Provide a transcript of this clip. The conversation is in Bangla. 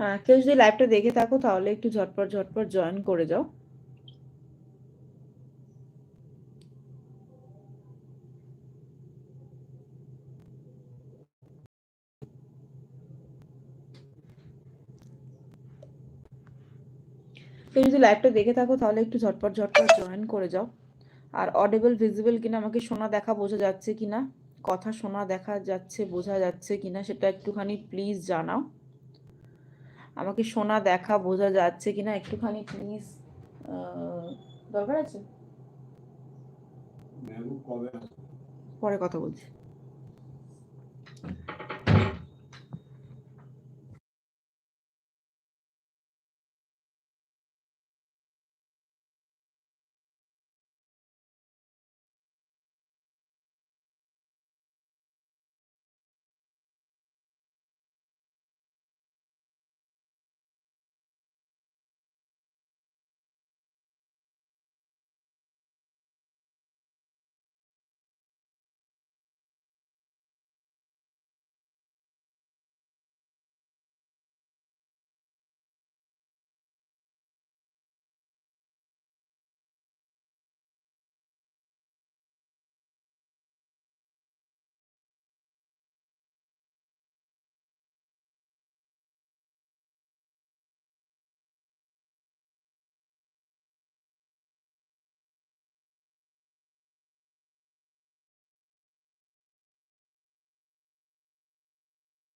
হ্যাঁ কেউ যদি লাইভটা দেখে থাকো তাহলে একটু ঝটপট ঝটপট জয়েন করে যাও। কেউ যদি লাইভটা দেখে থাকো তাহলে একটু ঝটপট ঝটপট জয়েন করে যাও। আর অডেবল ভিজিবল কিনা আমাকে শোনা দেখা বোঝা যাচ্ছে কিনা, কথা শোনা দেখা যাচ্ছে, বোঝা যাচ্ছে কিনা, সেটা একটুখানি প্লিজ জানাও। আমাকে সোনা দেখা বোঝা যাচ্ছে কিনা একটুখানি প্লিজ দরকার আছে? পরে কথা বলছি।